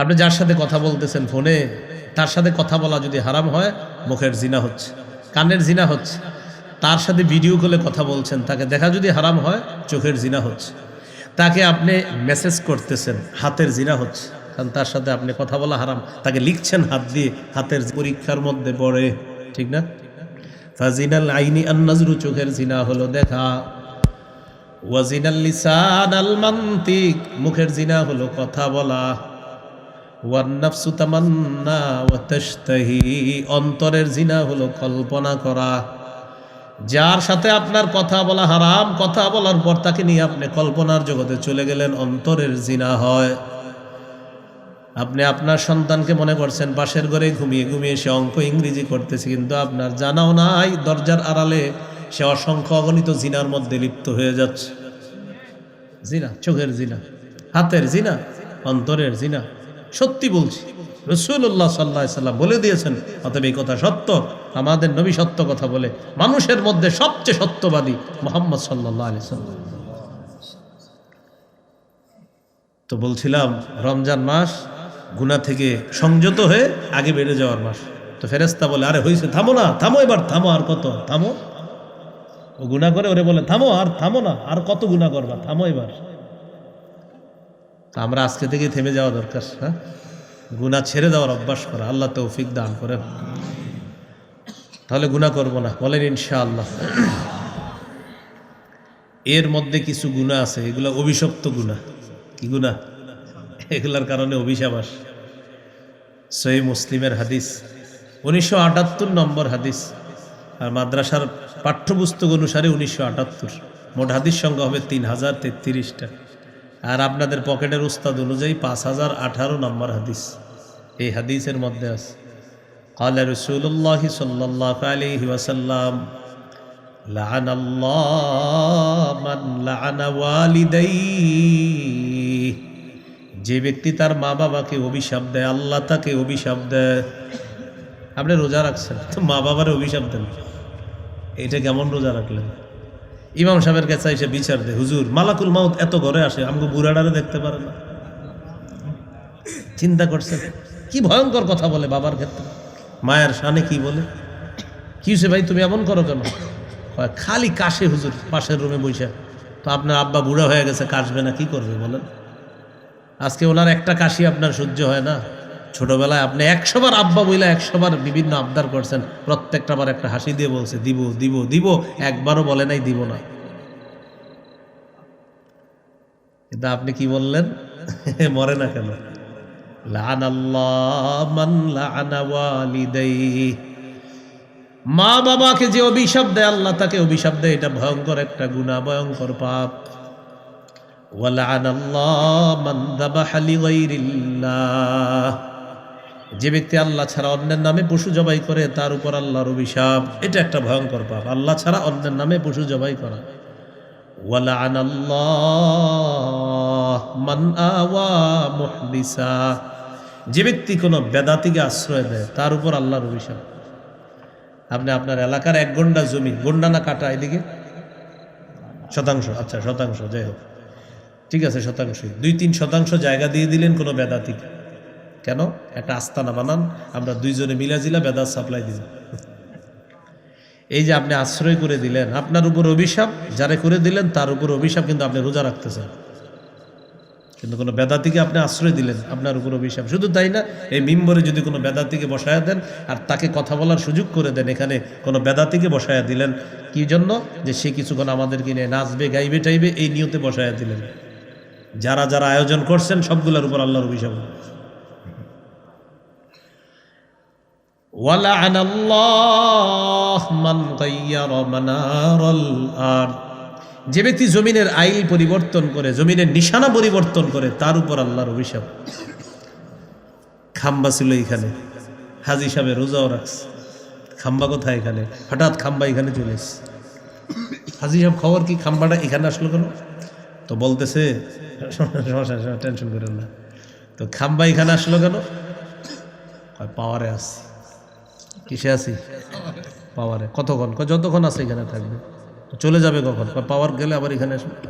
আপনি যার সাথে কথা বলতেছেন ফোনে, তার সাথে কথা বলা যদি হারাম হয়, মুখের জিনা হচ্ছে, কানের জিনা হচ্ছে, তার সাথে ভিডিও কলে কথা বলছেন, তাকে দেখা যদি হারাম হয়, চোখের জিনা হচ্ছে। তাকে আপনি মেসেজ করতেছেন, হাতের জিনা হচ্ছে, কারণ তার সাথে আপনি কথা বলা হারাম, তাকে লিখছেন হাত দিয়ে, হাতের পরীক্ষার মধ্যে পড়ে, ঠিক না? ফাজিনাল আইনি আন্নাজরু, চোখের জিনা হলো দেখা। ওয়াজিনাল লিসান আল মান্তিক মুখের জিনা হলো কথা বলা। অন্তরের জিনা হলো কল্পনা করা। যার সাথে আপনার কথা বলা হারাম, কথা বলার পর তাকে নিয়ে আপনি কল্পনার জগতে চলে গেলেন, অন্তরের জিনা হয়। আপনি আপনার সন্তানকে মনে করছেন, পাশের ঘরে ঘুমিয়ে ঘুমিয়ে সে অঙ্ক ইংরেজি করতেছে, কিন্তু আপনার জানাও নাই, দরজার আড়ালে সে অসংখ্য অগণিত জিনার মধ্যে লিপ্ত হয়ে যাচ্ছে। জিনা, চোখের জিনা, হাতের জিনা, অন্তরের জিনা। সত্যি বলছি। রসুল্লাহ সাল্লাহ সাল্লাম বলে দিয়েছেন, অতএব এই কথা সত্য। আমাদের নবী সত্য কথা বলে, মানুষের মধ্যে সবচেয়ে সত্যবাদী মোহাম্মদ সাল্লাহ আলি সাল্লাম। তো বলছিলাম, রমজান মাস গুণা থেকে সংযত হয়ে আগে বেড়ে যাওয়ার মাস। তো ফেরেস্তা বলে, আরে হয়েছে থামো না, থামো এবার, থামো আর কত, থামো। ও গুণা করে ওরে বলে, থামো আর থামো না, আর কত গুণা করবা, থামো এবার। তা আমরা আজকে থেকে থেমে যাওয়া দরকার হ্যাঁ? গুণা ছেড়ে দেওয়ার অভ্যাস করা, আল্লাহ তৌফিক দান করে তাহলে গুণা করব না, বলেন ইনশাআল্লাহ। এর মধ্যে কিছু গুণা আছে, এগুলো অভিশপ্ত গুণা কি গুণা এগুলার কারণে অভিশাপ আস। সহি মুসলিমের হাদিস, উনিশশো আটাত্তর নম্বর হাদিস। আর মাদ্রাসার পাঠ্যপুস্তক অনুসারে উনিশশো আটাত্তর। মোট হাদিস সংখ্যা হবে তিন হাজার তেত্রিশটা। আর আপনাদের পকেটের উস্তাদ অনুযায়ী পাঁচ হাজার আঠারো নম্বর হাদিস এই হাদিসের মধ্যে আছে قال رسول الله صلى الله عليه وسلم لعن الله من لعن والديه যে ব্যক্তি তার মা বাবাকে অভিশাপ দেয় আল্লাহ তাকে অভিশাপ দেয় আপনি রোজা রাখছেন তো মা বাবার অভিশাপ দেন এটা কেমন রোজা রাখলেন ইমাম সাহেবের কাছে এসে বিচার দেয়, হুজুর, মালাকুল মাউত এত ঘরে আসে আমাকে বুড়াডারে দেখতে পারে না। চিন্তা করছে, কি ভয়ঙ্কর কথা বলে বাবার ক্ষেত্রে। মায়ের সানে কি বলে? কি হয়েছে ভাই, তুমি এমন করো কেন? খালি কাশে হুজুর, পাশের রুমে বসে তো আপনার আব্বা বুড়া হয়ে গেছে, কাশবে না, কি করবে বলেন? আজকে ওনার একটা কাশি আপনার সহ্য হয় না। ছোটবেলায় আপনি একশোবার আব্বা বইলা একশোবার বিভিন্ন আবদার করছেন প্রত্যেকটা বার একটা হাসি দিয়ে বলছে, দিব দিব দিব। একবারও বলে নাই, দিব না। কিন্তু আপনি কি বললেন? মরে না কেন? মা বাবাকে যে অভিশাপ দেয়, আল্লাহ তাকে অভিশাপ দেয়, এটা ভয়ঙ্কর একটা গুণা ভয়ঙ্কর পাপ। ওয়ালাআন আল্লাহ মান যাবাহা লিগাইরিল্লাহ। যে ব্যক্তি আল্লাহ ছাড়া অন্যের নামে পশু জবাই করে, তার উপর আল্লাহর অভিশাপ, এটা একটা ভয়ঙ্কর পাপ। আল্লাহ ছাড়া অন্যের নামে পশু জবাই করা। যে ব্যক্তি কোনো বেদাতিকে আশ্রয় দেয়, তার উপর আল্লাহর অভিশাপ। আপনি আপনার এলাকার এক গন্ডা জমি, গন্ডা না কাটা, এদিকে? শতাংশ আচ্ছা শতাংশ, যাই হোক। ঠিক আছে, শতাংশই। দুই তিন শতাংশ জায়গা দিয়ে দিলেন কোনো বেদাতিকে। কেন? একটা আস্তানা বানান, আমরা দুইজনে মিলাজিলা বেদাত সাপ্লাই দিব এই যে আপনি আশ্রয় করে দিলেন, আপনার উপর অভিশাপ, যারা করে দিলেন, তার উপর অভিশাপ কিন্তু আপনি রোজা রাখতেছেন। কিন্তু কোনো বেদাতিকে আপনি আশ্রয় দিলেন, আপনার উপর অভিশাপ। শুধু তাই না, এই মিম্বরে যদি কোনো বেদাতিকে বসায়া দেন, আর তাকে কথা বলার সুযোগ করে দেন, এখানে কোনো বেদাতিকে বসায়া দিলেন, কি জন্য? যে সে কিছুক্ষণ আমাদের কিনে নাচবে, গাইবে, টাইবে, এই নিয়তে বসায়া দিলেন। যারা যারা আয়োজন করছেন, সবগুলোর উপর আল্লাহর অভিশাপ। ولعن الله من غير منار الأرض যে ব্যক্তি জমিনের আইল পরিবর্তন করে জমিনের নিশানা পরিবর্তন করে তার উপর আল্লাহর অভিশাপ খাম্বা ছিল এখানে হাজি সাহেব রোজাও রাখছে খাম্বা কোথায় এখানে হঠাৎ খাম্বা এখানে চলে এসছে হাজি সাহেব খবর কি খাম্বাটা এখানে আসলো কেন তো বলতেছে টেনশন করেন না তো খাম্বা এখানে আসলো কেন কয় পাওয়ারে আসছে কিসে আছি? পাওয়ারে কতক্ষণ? যতক্ষণ আছে এখানে থাকবে। চলে যাবে কখন? পাওয়ার গেলে আবার এখানে আসবে।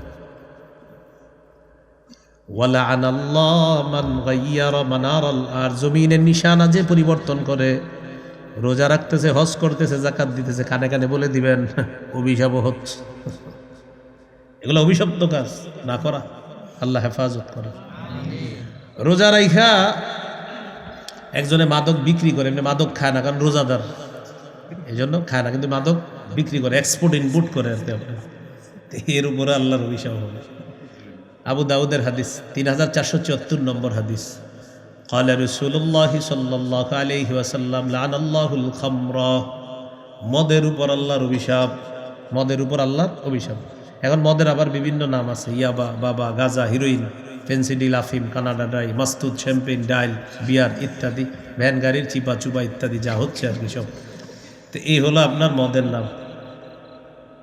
আর, জমিনের নিশানা যে পরিবর্তন করে, রোজা রাখতেছে, হজ করতেছে জাকাত দিতেছে, কানে কানে বলে দিবেন অভিশাপ হচ্ছে। এগুলো অভিশপ্ত কাজ, না করা। আল্লাহ হেফাজত করে। রোজা রাইখা একজনে মাদক বিক্রি করে এমনি মাদক খায় না কারণ রোজাদার এই জন্য খায় না কিন্তু মাদক বিক্রি করে এক্সপোর্ট ইনপুট করে আর কি আপনার। তো এর উপরে আল্লাহর অভিশাপ হবে আবু দাউদের হাদিস তিন হাজার চারশো চুয়াত্তর নম্বর হাদিস قال رسول الله صلى الله عليه وسلم لعن الله الخمر মদের উপর আল্লাহর অভিশাপ মদের উপর আল্লাহর অভিশাপ এখন মদের আবার বিভিন্ন নাম আছে ইয়াবা বাবা গাজা হিরোইন ফেন্সিডিল আফিম কানাডা ডাই, মাস্তুদ, শ্যাম্পেন, ডাইল, বিয়ার ইত্যাদি, ভ্যান গাড়ির চিপা চুপা ইত্যাদি যা হচ্ছে আর কি সব। তো এই হলো আপনার মদের নাম।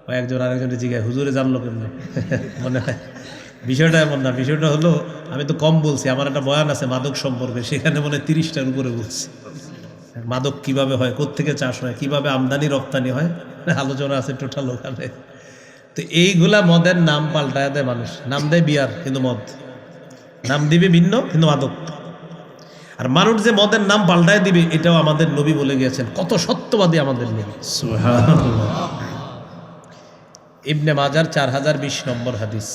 একজন আরেকজনের জিজ্ঞাসা হুজুরে জানলো কেমনে? মনে হয়। বিষয়টা এমন না, বিষয়টা হলো, আমি তো কম বলছি, আমার একটা বয়ান আছে মাদক সম্পর্কে, সেখানে মনে হয় তিরিশটার উপরে বলছি। মাদক কীভাবে হয়, কোত্থেকে চাষ হয়, কীভাবে আমদানি, রপ্তানি হয়, আলোচনা আছে টোটাল ওখানে। তো এইগুলা মদের নাম পাল্টায় দেয় মানুষ, নাম দেয় বিয়ার, কিন্তু মদ। নাম দিবে ভিন্ন কিন্তু মাদক আর মানুষ যে মদের নাম পাল্টায় দিবে এটাও আমাদের নবী বলে গিয়েছেন কত সত্যবাদী আমাদের নবী ইবনে মাজার চার হাজার বিশ নম্বর হাদিস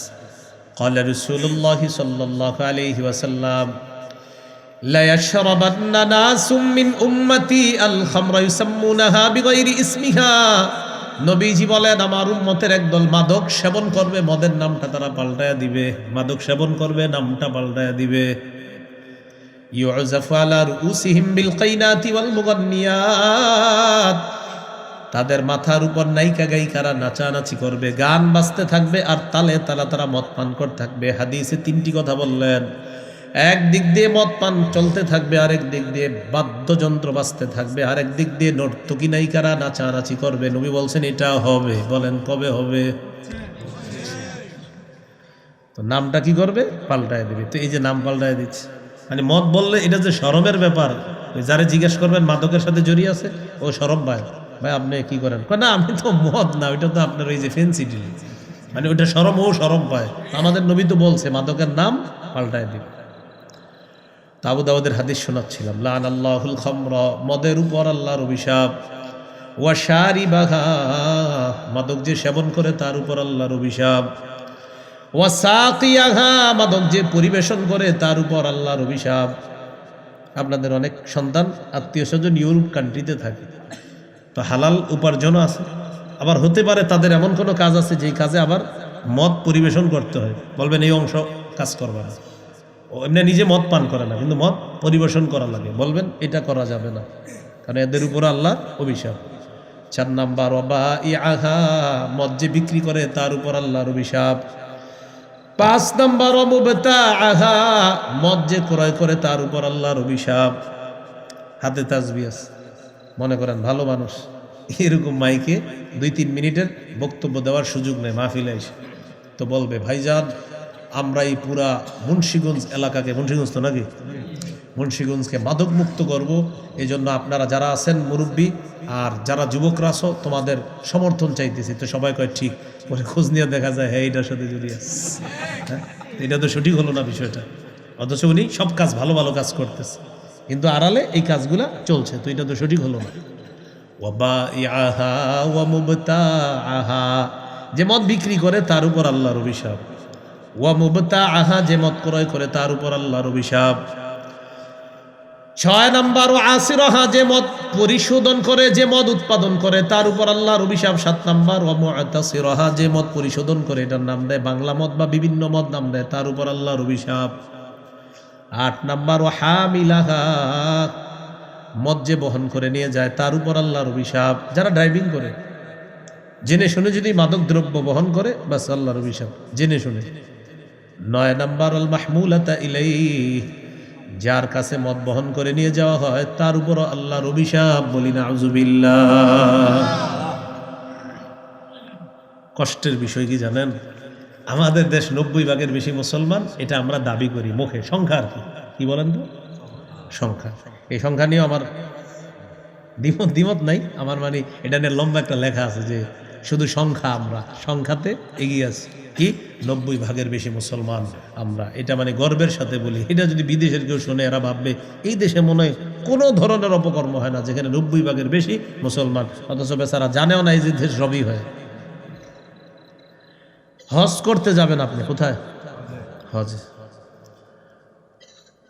قال رسول الله صلى الله عليه وسلم لا يشربن ناس من أمتي الخمر يسمونها بغير اسمها নবীজি বলেন, আমার উম্মতের একদল মাদক সেবন করবে, মদের নামটা তারা পাল্টায়া দিবে। মাদক সেবন করবে, নামটা পাল্টায়া দিবে। তাদের মাথার উপর নায়িকা গায়িকারা নাচানাচি করবে, গান বাজতে থাকবে, আর তালে তালা তারা মদ পান করতে থাকবে। হাদিসে তিনটি কথা বললেন। এক দিক দিয়ে মদ পান চলতে থাকবে, আরেক দিক দিয়ে বাদ্যযন্ত্র বাজতে থাকবে, আরেক দিক দিয়ে নর্তকী নায়িকারা নাচানাচি করবে। নবী বলছেন, এটা হবে। বলেন, কবে হবে? তো নামটা কি করবে? পাল্টায় দিবে। তো এই যে নাম পাল্টায় দিচ্ছে। মানে মদ বললে এটা যে সরমের ব্যাপার। যারা জিজ্ঞেস করবেন, মাদকের সাথে জড়িয়ে আছে, ও সরম ভাই। ভাই, আপনি কি করেন? না, আমি তো মদ না, ওইটা তো আপনার ওই যে ফেন্সি ডিল মানে ওইটা সরম, ও সরম পায় আমাদের নবী তো বলছে, মাদকের নাম পাল্টায় দিবে। তো আবু দাউদের হাদিস শোনাচ্ছিলাম লান আল্লাহুল খামর মদের উপর আল্লাহর অভিশাপ। ওয়া শারি বাঘা মাদক যে সেবন করে তার উপর আল্লাহর অভিশাপ। ওয়া সাকিয়াহা, মাদক যে পরিবেশন করে তার উপর আল্লাহর অভিশাপ। আপনাদের অনেক সন্তান, আত্মীয় স্বজন ইউরোপ কান্ট্রিতে থাকে। তো হালাল উপার্জনও আছে। আবার হতে পারে তাদের এমন কোনো কাজ আছে, যেই কাজে আবার মদ পরিবেশন করতে হয়। বলবেন, এই অংশ কাজ ও এমনি নিজে মদ পান করে না, কিন্তু মদ পরিবেশন করা লাগে। বলবেন, এটা করা যাবে না। কারণ এদের উপর আল্লাহ অভিশাপ। চার নাম্বার অবা ই আহা মদ যে বিক্রি করে, তার উপর আল্লাহর অভিশাপ। পাঁচ নাম্বার অমুবেতা আহা মদ যে ক্রয় করে, তার উপর আল্লাহর অভিশাপ। হাতে তাজবি আছে। মনে করেন, ভালো মানুষ। এরকম মাইকে দুই তিন মিনিটের বক্তব্য দেওয়ার সুযোগ নেই মাহফিলে এসে। তো বলবে, ভাইজান আমরা এই পুরা মুন্সীগঞ্জ এলাকাকে, মুন্সীগঞ্জ তো নাকি? মুন্সীগঞ্জকে মাদকমুক্ত করব। এই জন্য আপনারা যারা আছেন মুরব্বী আর যারা যুবকরা আছো, তোমাদের সমর্থন চাইতেছি। তো সবাই কয়, ঠিক, পরে খোঁজ নিয়ে দেখা যায় হ্যাঁ এটার সাথে জড়িয়ে হ্যাঁ? এটা তো সঠিক হলো না বিষয়টা। অথচ উনি সব কাজ ভালো ভালো কাজ করতেছে। কিন্তু আড়ালে এই কাজগুলা চলছে, তো এটা তো সঠিক হলো না। ওয়াবাইআহা ওয়া মুবতাআহা। যে মদ বিক্রি করে, তার উপর আল্লাহর অভিশাপ। ওয়া মুবতাআহা, যে মদ ক্রয় করে তার উপর আল্লাহর অভিশাপ। ছয় নাম্বার ও আসিরহা, যে মদ পরিশোধন করে, যে মদ উৎপাদন করে, তার উপর আল্লাহর অভিশাপ। সাত নাম্বার ও মুআতাসিরহা যে মদ পরিশোধন করে, এটার নাম দেয়, বাংলা মদ বা বিভিন্ন মদ নাম দেয়, তার উপর আল্লাহর অভিশাপ। আট নাম্বার ও হামিলাহা মদ যে বহন করে নিয়ে যায়, তার উপর আল্লাহর অভিশাপ। যারা ড্রাইভিং করে, জেনে শুনে যদি মাদক দ্রব্য বহন করে, বাস আল্লাহর অভিশাপ। জেনে শুনে। নয় নাম্বার মাহমুলাতা ইলাই যার কাছে মদ বহন করে নিয়ে যাওয়া হয়, তার উপর আল্লাহর অভিশাপ বলি না আউজুবিল্লাহ কষ্টের বিষয় কি জানেন? আমাদের দেশ নব্বই ভাগের বেশি মুসলমান, এটা আমরা দাবি করি মুখে। সংখ্যা আর কি? কি বলেন তো? সংখ্যা। এই সংখ্যা নিয়েও আমার দ্বিমত দ্বিমত নাই। আমার মানে এটা নিয়ে লম্বা একটা লেখা আছে যে শুধু সংখ্যা আমরা, সংখ্যাতে এগিয়ে আছি। কি? নব্বই ভাগের বেশি মুসলমান আমরা। এটা মানে গর্বের সাথে বলি। এটা যদি বিদেশের কেউ শুনে, এরা ভাববে, এই দেশে মনে হয় কোনো ধরনের অপকর্ম হয় না, যেখানে নব্বই ভাগের বেশি মুসলমান। অথচ বেচারা জানেও না এই যে দেশ রবি হয়। হজ করতে যাবেন আপনি, কোথায়? হজে।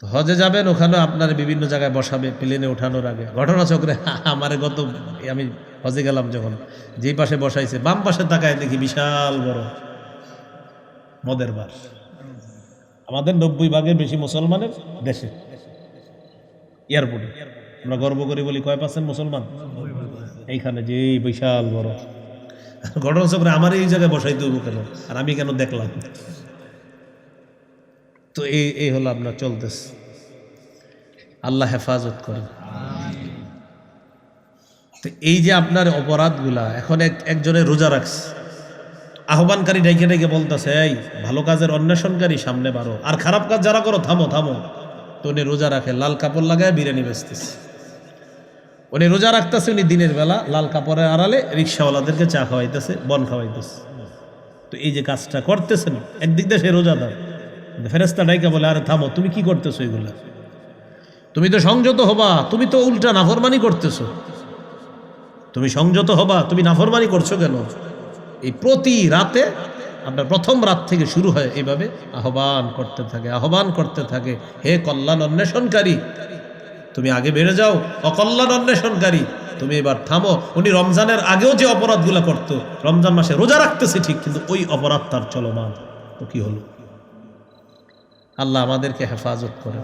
হজে যাবেন, ওখানে আপনার বিভিন্ন জায়গায় বসাবে প্লেনে ওঠানোর আগে। ঘটনা চক্রে আমারে গত, আমি হজে গেলাম যখন, যেই পাশে বসাইছে, বাম পাশে তাকায় দেখি বিশাল বড় মদের বার। আমাদের নব্বই ভাগের বেশি মুসলমানের দেশে। এয়ারপোর্টে। আমরা গর্ব করি বলি, কয় পার্সেন্ট মুসলমান? এইখানে যে বিশাল বড়। ঘটনা চক্রে আমার এই জায়গায় বসাইতে কেন? আর আমি কেন দেখলাম? তো এই এই হলো আপনার চলতেছে। আল্লাহ হেফাজত করেন। তো এই যে আপনার অপরাধগুলা, এখন এক একজনের রোজা রাখছে। আহ্বানকারী ডাইকে ডাইকে বলতেছে, এই, ভালো কাজের অন্বেষণকারী সামনে বারো আর খারাপ কাজ যারা করো, থামো থামো। তো উনি রোজা রাখে, লাল কাপড় লাগায় বিরিয়ানি বেচতেছে। উনি রোজা রাখতেছে, উনি দিনের বেলা লাল কাপড়ের আড়ালে রিক্সাওয়ালাদেরকে চা খাওয়াইতেছে, বন খাওয়াইতেছে। তো এই যে কাজটা করতেছেন, একদিক দিয়ে সে রোজাদার। ফেরেস্তা ডাইকা বলে, আরে থামো, তুমি কি করতেছো এগুলা? তুমি তো সংযত হবা, তুমি তো উল্টা নাফরমানি করতেছো। তুমি সংযত হবা, তুমি নাফরমানি করছ কেন? এই প্রতি রাতে আপনার প্রথম রাত থেকে শুরু হয় এইভাবে আহ্বান করতে থাকে, আহ্বান করতে থাকে, হে কল্যাণ অন্বেষণকারী, তুমি আগে বেড়ে যাও, অকল্যাণ অন্বেষণকারী, তুমি এবার থামো। উনি রমজানের আগেও যে অপরাধগুলো করতো, রমজান মাসে রোজা রাখতেছে ঠিক, কিন্তু ওই অপরাধ তার চলমান। তো কি হলো? আল্লাহ আমাদেরকে হেফাজত করে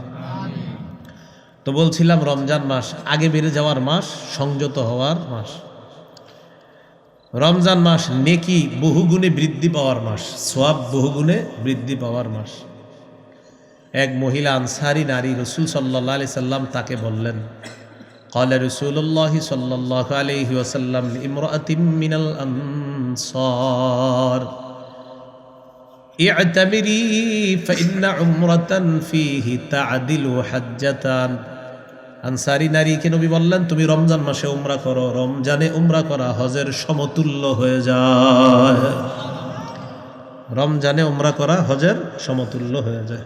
তো বলছিলাম রমজান মাস আগে বেড়ে যাওয়ার মাস সংযত হওয়ার মাস রমজান মাস নেকি বহুগুণে বৃদ্ধি পাওয়ার মাস সোয়াব বহুগুণে বৃদ্ধি পাওয়ার মাস এক মহিলা আনসারি নারী রসুল সাল্লাহ আলি সাল্লাম তাকে বললেন قال رسول الله صلى الله عليه وسلم لامرأة من الأنصار ইআতামিরি ফাইন্না উমরাতান ফিহি তাআদিলু হাজ্জাতান। আনসারি নারীকে নবী বললেন, তুমি রমজান মাসে উমরা করো, রমজানে উমরা করা হজের সমতুল্য হয়ে যায়। রমজানে উমরা করা হজের সমতুল্য হয়ে যায়।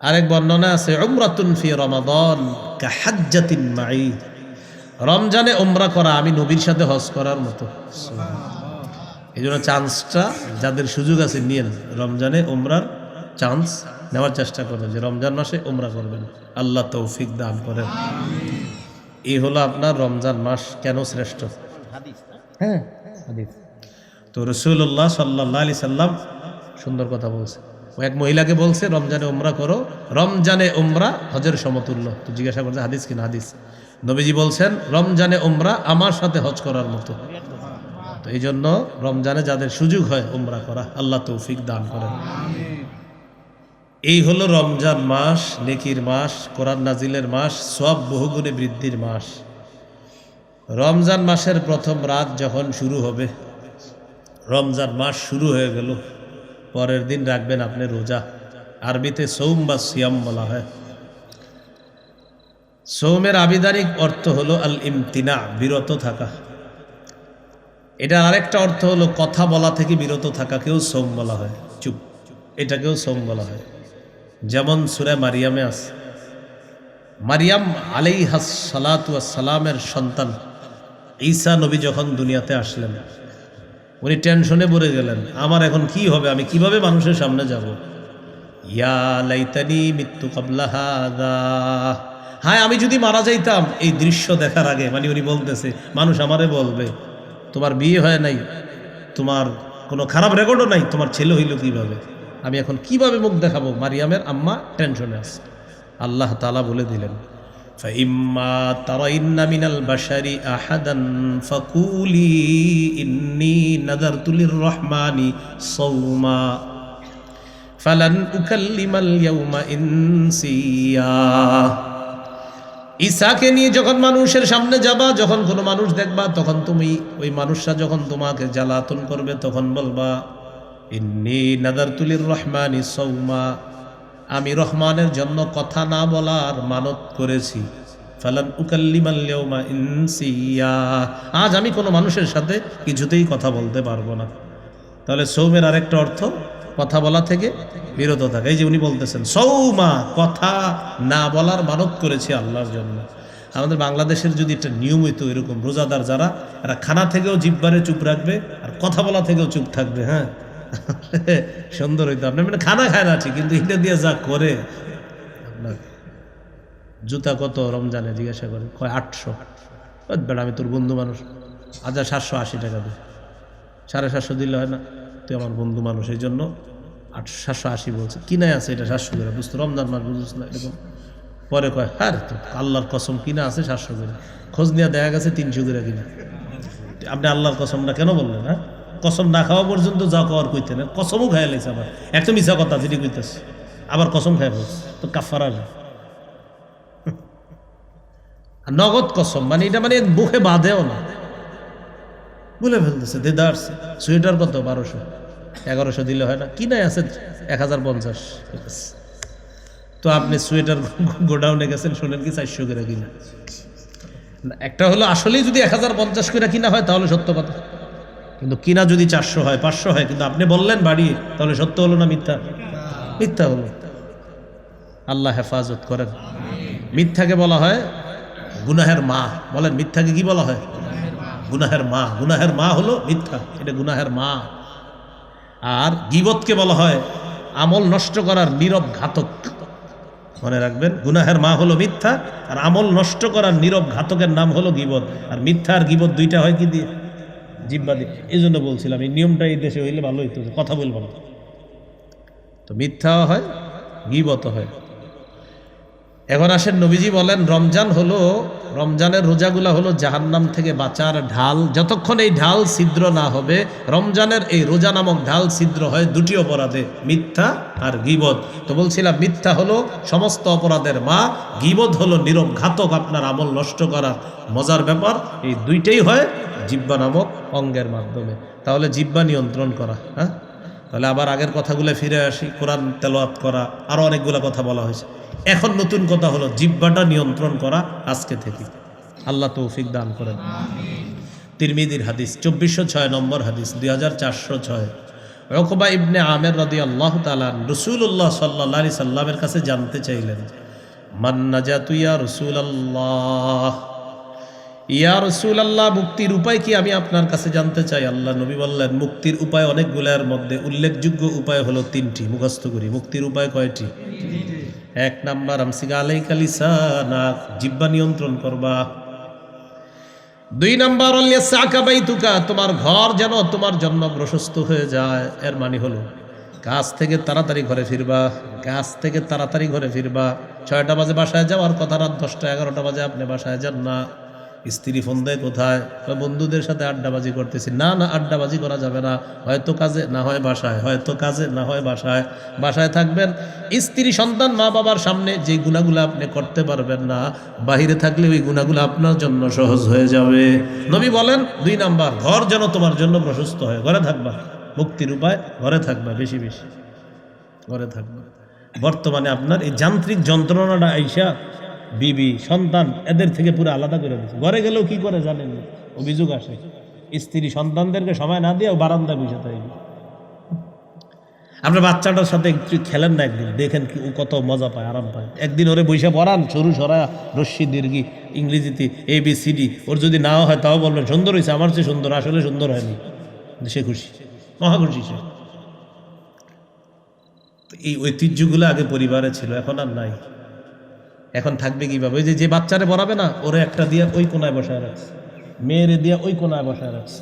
আরেক বর্ণনা আছে, উমরাতুন ফি রমাদন কাহাজ্জাতিন মাই রমজানে উমরা করা আমি নবীর সাথে হজ করার মতো। এই জন্য চান্সটা যাদের সুযোগ আছে নিয়েন রমজানে উমরার চান্স নেওয়ার চেষ্টা করবেন যে রমজান মাসে উমরা করবেন। আল্লাহ তৌফিক দান করেন। এই হলো আপনার রমজান মাস কেন শ্রেষ্ঠ? হ্যাঁ তো রসুল্লাহ সাল্লাহ আলি সাল্লাম সুন্দর কথা বলছে। ও এক মহিলাকে বলছে, রমজানে উমরা করো। রমজানে উমরা হজের সমতুল্য। তো জিজ্ঞাসা করছে, হাদিস কিনা হাদিস? নবীজি বলছেন, রমজানে উমরা আমার সাথে হজ করার মতো। এই জন্য রমজানে যাদের সুযোগ হয় উমরা করা, আল্লাহ তৌফিক দান করেন। এই হলো রমজান মাস, নেকির মাস, কোরআন নাজিলের মাস সব বহুগুণে বৃদ্ধির মাস। রমজান মাসের প্রথম রাত যখন শুরু হবে, রমজান মাস শুরু হয়ে গেল, পরের দিন রাখবেন আপনি রোজা। আরবিতে সৌম বা সিয়াম বলা হয়। সৌমের আবিধানিক অর্থ হলো আল ইমতিনা বিরত থাকা। এটার আরেকটা অর্থ হলো কথা বলা থেকে বিরত থাকাকেও সোম বলা হয়। চুপ। এটাকেও সোম বলা হয়। যেমন সুরে মারিয়ামে আছে মারিয়াম আলাই সালামের সন্তান। ঈসা নবী যখন দুনিয়াতে আসলেন, উনি টেনশনে পড়ে গেলেন, আমার এখন কি হবে? আমি কীভাবে মানুষের সামনে যাব? ইয়া লাইতানি মৃত্যু কাবলাহাদা হ্যাঁ আমি যদি মারা যাইতাম এই দৃশ্য দেখার আগে মানে উনি বলতেছে, মানুষ আমারে বলবে। তোমার বিয়ে হয় নাই তোমার কোনো খারাপ রেকর্ডও নাই তোমার ছেলে হইল কিভাবে আমি এখন কিভাবে মুখ দেখাবো মারিয়ামের আম্মা টেনশনে আছে আল্লাহ তালা বলে দিলেন فإما ترين من البشر أحدا فقولي إني نذرت للرحمن صوما فلن أكلم اليوم إنسيا ঈসাকে নিয়ে যখন মানুষের সামনে যাবা, যখন কোনো মানুষ দেখবা, তখন তুমি ওই মানুষরা যখন তোমাকে জ্বালাতন করবে, তখন বলবা, ইন্নি নাদার তুলির রহমানি সৌমা। আমি রহমানের জন্য কথা না বলার মানত করেছি। ফালান উকাল্লিমাল ইয়াউমা ইনসিয়া। আজ আমি কোনো মানুষের সাথে কিছুতেই কথা বলতে পারব না। তাহলে সৌমের আরেকটা অর্থ কথা বলা থেকে বিরত থাকা। এই যে উনি বলতেছেন, সৌমা, কথা না বলার মানত করেছি আল্লাহর জন্য। আমাদের বাংলাদেশের যদি একটা নিয়ম হইতো এরকম রোজাদার যারা, এরা খানা থেকেও জিব্বারে চুপ রাখবে, আর কথা বলা থেকেও চুপ থাকবে হ্যাঁ? সুন্দর হইতো। আপনি মানে খানা খায় না ঠিক, কিন্তু এটা দিয়ে যা করে, আপনার জুতা কত রমজানে জিজ্ঞাসা করে, কয় আটশো? বেড়া আমি তোর বন্ধু মানুষ, হাজার সাতশো আশি টাকা দিই সাড়ে সাতশো দিলে হয় না? তুই আমার বন্ধু মানুষ, এই জন্য আট সাতশো আশি বলছে। কিনায় আছে এটা সাতশো করে? বুঝতো রমজান মাস বুঝিস না, এরকম। পরে কয় হ্যাঁ তো আল্লাহর কসম কিনা আছে সাতশো করে? খোঁজ নিয়ে দেখা গেছে তিনশো করে কিনা। আপনি আল্লাহর কসমটা কেন বললেন হ্যাঁ? কসম না খাওয়া পর্যন্ত যা খাওয়ার কইতেন কসমও খাই লাইছে আবার। একটা মিশা কথা, যেটি কইতেছে। আবার কসম খাই বলছে, তো কাফার আর নগদ কসম মানে এটা মানে মুখে বাঁধেও না। বলে ফেলতেছে দেদার্স সোয়েটার কত বারোশো। এগারোশো দিলে হয় না। কি নাই আছে? এক হাজার পঞ্চাশ। তো আপনি সোয়েটার গোডাউনে গেছেন, শোনেন কি চারশো করে কিনা। একটা হলো আসলেই যদি এক হাজার পঞ্চাশ করে কিনা হয়, তাহলে সত্য কথা। কিন্তু কিনা যদি চারশো হয়, পাঁচশো হয়, কিন্তু আপনি বললেন বাড়ি তাহলে সত্য হলো না মিথ্যা? মিথ্যা হলো। আল্লাহ হেফাজত করেন। মিথ্যাকে বলা হয় গুনাহের মা। বলেন, মিথ্যাকে কি বলা হয়? গুনাহের মা গুনাহের মা হলো মিথ্যা, এটা গুনাহের মা। আর গিবতকে বলা হয় আমল নষ্ট করার নীরব ঘাতক। মনে রাখবেন, গুনাহের মা হলো মিথ্যা, আর আমল নষ্ট করার নীরব ঘাতকের নাম হলো গিবত। আর মিথ্যা আর গিবত দুইটা হয় কি দিয়ে? জিব্বা দিয়ে। এই জন্য বলছিলাম, এই নিয়মটা এই দেশে হইলে ভালো হইতো, কথা বলব না। তো মিথ্যাও হয় গিবত হয়। এখন আসেন নবীজি বলেন, রমজান হলো, রমজানের রোজাগুলা হলো জাহান্নাম থেকে বাঁচার ঢাল। যতক্ষণ এই ঢাল ছিদ্র না হবে, রমজানের এই রোজা নামক ঢাল ছিদ্র হয় দুটি অপরাধে, মিথ্যা আর গিবদ তো বলছিলাম, মিথ্যা হলো সমস্ত অপরাধের মা গিবদ হলো নীরব ঘাতক আপনার আমল নষ্ট করার মজার ব্যাপার। এই দুইটাই হয় জিব্বা নামক অঙ্গের মাধ্যমে। তাহলে জিব্বা নিয়ন্ত্রণ করা হ্যাঁ? তাহলে আবার আগের কথাগুলো ফিরে আসি, কোরআন তেলাওয়াত করা আরও অনেকগুলো কথা বলা হয়েছে। এখন নতুন কথা হলো জিব্বাটা নিয়ন্ত্রণ করা আজকে থেকে। আল্লাহ তৌফিক দান করেন। তিরমিদির হাদিস, চব্বিশশো ছয় নম্বর হাদিস, দুই হাজার চারশো ছয়। রকবা ইবনে আমের রদি আল্লাহ তালান রসুল্লাহ সাল্লা সাল্লামের কাছে জানতে চাইলেন মান্নাজা তুইয়া রসুল আল্লাহ ইয়া রসুল আল্লাহ মুক্তির উপায় কি আমি আপনার কাছে জানতে চাই? আল্লাহ নবী বললেন, মুক্তির উপায় অনেকগুলোর মধ্যে উল্লেখযোগ্য উপায় হলো তিনটি, মুখস্থ করি। মুক্তির উপায় কয়টি? এক নাম্বার জিব্বা নিয়ন্ত্রণ করবা। দুই নাম্বার তোমার ঘর যেন তোমার জন্ম প্রশস্ত হয়ে যায়। এর মানে হলো কাজ থেকে তাড়াতাড়ি ঘরে ফিরবা কাজ থেকে তাড়াতাড়ি ঘরে ফিরবা। ছয়টা বাজে বাসায় যাওয়ার কথা রাত দশটা, এগারোটা বাজে আপনি বাসায় যান না। স্ত্রী ফোন দেয়, কোথায়? বন্ধুদের সাথে আড্ডাবাজি করতেছি। না না, আড্ডাবাজি করা যাবে না। হয়তো কাজে, না হয় বাসায়। হয়তো কাজে, না হয় বাসায়। বাসায় থাকবেন, স্ত্রী, সন্তান, মা বাবার সামনে যে গুণাগুলো আপনি করতে পারবেন না, বাহিরে থাকলে ওই গুণাগুলো আপনার জন্য সহজ হয়ে যাবে। নবী বলেন, দুই নাম্বার, ঘর যেন তোমার জন্য প্রশস্ত হয়। ঘরে থাকবা। মুক্তির উপায়, ঘরে থাকবা, বেশি বেশি। ঘরে থাকবা। বর্তমানে আপনার এই যান্ত্রিক যন্ত্রণাটা আইসা বিবি, সন্তান, এদের থেকে পুরো আলাদা করে দিচ্ছে ঘরে গেলেও কি করে জানেন? অভিযোগ আসে। স্ত্রী সন্তানদেরকে সময় না দিয়ে বারান্দায় বসে থাকবে আপনার বাচ্চাটার সাথে একটু খেলেন না একদিন। দেখেন কি, ও কত মজা পায়, আরাম পায়। একদিন ওরে বৈশা পড়ান, সরু সরা, রশ্মি, দীর্ঘি, ইংরেজিতে এ বি সি ডি ওর যদি নাও হয় তাও বলবেন, সুন্দর হয়েছে আমার চেয়ে সুন্দর, আসলে সুন্দর হয়নি। সে খুশি। মহা খুশি সে। এই ঐতিহ্যগুলো আগে পরিবারে ছিল, এখন আর নাই। এখন থাকবে কীভাবে? ওই যে যে বাচ্চারে বরাবে না, ওরে একটা দিয়ে ওই কোনায় বসায় রাখছে। মেয়েরে দিয়ে ওই কোনায় বসায় রাখছে।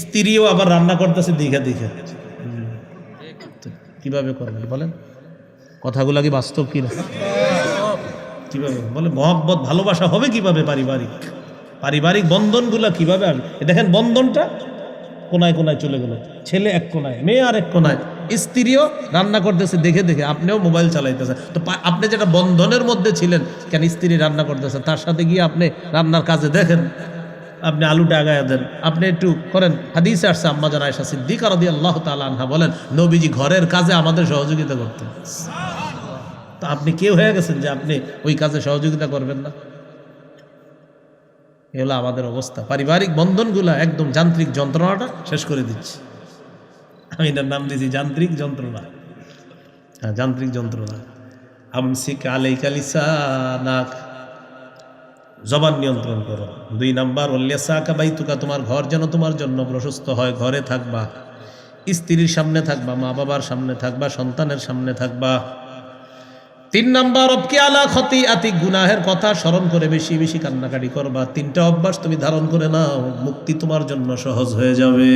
স্ত্রীও আবার রান্না করতেছে দীঘা দিঘা কীভাবে করবেন বলেন। কথাগুলা কি বাস্তব কিনা? কীভাবে? বলে, মহব্বত, ভালোবাসা হবে কীভাবে পারিবারিক? পারিবারিক বন্ধনগুলো কীভাবে আসবে? দেখেন, বন্ধনটা কোনায় কোনায় চলে গেল। ছেলে এক কোনায়, মেয়ে আর এক কোনায়। স্ত্রীও রান্না করতেছে, দেখে দেখে আপনিও মোবাইল চালাইতেছেন। তো আপনি যেটা বন্ধনের মধ্যে ছিলেন, কেন স্ত্রী রান্না করতেছে তার সাথে গিয়ে আপনি রান্নার কাজে দেখেন। আপনি আলুটা আগায় দেন। আপনি একটু করেন। হাদিসে আসছে আম্মা জান আয়সা সিদ্দিক রদি আল্লাহ তালা আনহা বলেন, নবীজি ঘরের কাজে আমাদের সহযোগিতা করতেন। তো আপনি কেউ হয়ে গেছেন যে আপনি ওই কাজে সহযোগিতা করবেন না? এগুলো আমাদের অবস্থা। পারিবারিক বন্ধনগুলো একদম যান্ত্রিক যন্ত্রণাটা শেষ করে দিচ্ছে। আমি এটার নাম দিয়েছি যান্ত্রিক যন্ত্রণা। হ্যাঁ যান্ত্রিক যন্ত্রণা। আমসিক আলাইকালিসা নাক জবান নিয়ন্ত্রণ করো। দুই নাম্বার অল্লেসা কাবাই তুকা তোমার ঘর যেন তোমার জন্য প্রশস্ত হয়, ঘরে থাকবা। স্ত্রীর সামনে থাকবা, মা বাবার সামনে থাকবা, সন্তানের সামনে থাকবা। তিন নাম্বার অবকে আলা ক্ষতি আতি গুনাহের কথা স্মরণ করে বেশি বেশি কান্নাকাটি করবা। তিনটা অভ্যাস তুমি ধারণ করে নাও, মুক্তি তোমার জন্য সহজ হয়ে যাবে।